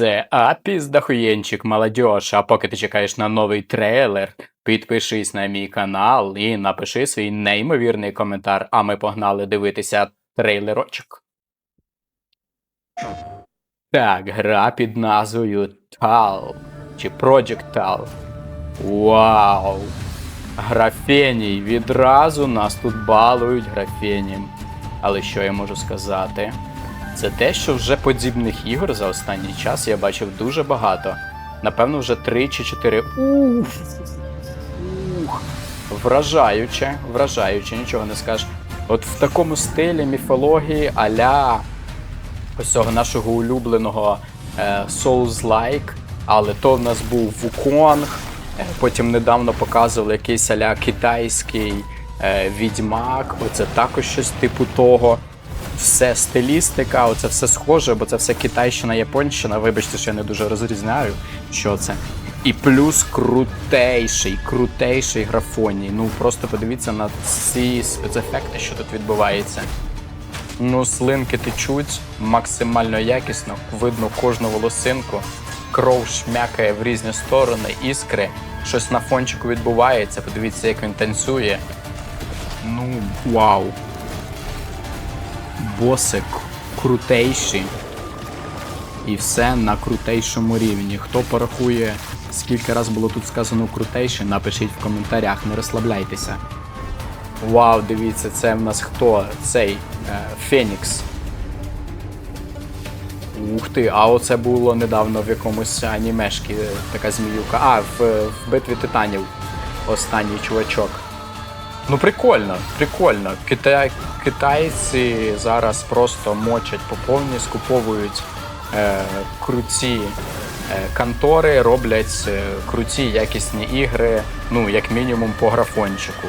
Це Апіс Дахуєнчик, молодіж. А поки ти чекаєш на новий трейлер, підпишись на мій канал і напиши свій неймовірний коментар, а ми погнали дивитися трейлерочок. Так, гра під назвою Tal чи Project Tal. Вау! Графеній. Відразу нас тут балують графенієм. Але що я можу сказати? Це те, що вже подібних ігор за останній час я бачив дуже багато. Напевно, вже 3 чи 4. Уф. Ух. Вражаюче, вражаюче, нічого не скажеш. От в такому стилі міфології аля ось цього нашого улюбленого е, Souls-like, але то в нас був Вуконг, е, потім недавно показували якийсь аля китайський е, відьмак, оце також щось типу того. Все стилістика, оце все схоже, бо це все китайщина, японщина. Вибачте, що я не дуже розрізняю, що це. І плюс крутейший, крутейший графоній. Ну просто подивіться на ці спецефекти, що тут відбувається. Ну, слинки течуть максимально якісно, видно кожну волосинку, кров шмякає в різні сторони, іскри, щось на фончику відбувається. Подивіться, як він танцює. Ну, вау. Босик крутейший. І все на крутейшому рівні. Хто порахує, скільки раз було тут сказано крутейший, напишіть в коментарях, не розслабляйтеся. Вау, дивіться, це в нас хто? Цей е, Фенікс. Ух ти, а оце було недавно в якомусь анімешкі е, така зміюка. А, в, в битві титанів останній чувачок. Ну прикольно, прикольно. Китай, китайці зараз просто мочать по повній, скуповують е, круті е, контори, роблять е, круті якісні ігри, ну, як мінімум, по графончику.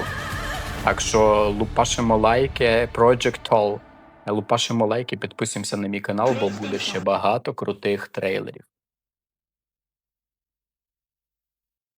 Так що лупашимо лайки, Project Tall. Лупашимо лайки, підписуємося на мій канал, бо буде ще багато крутих трейлерів.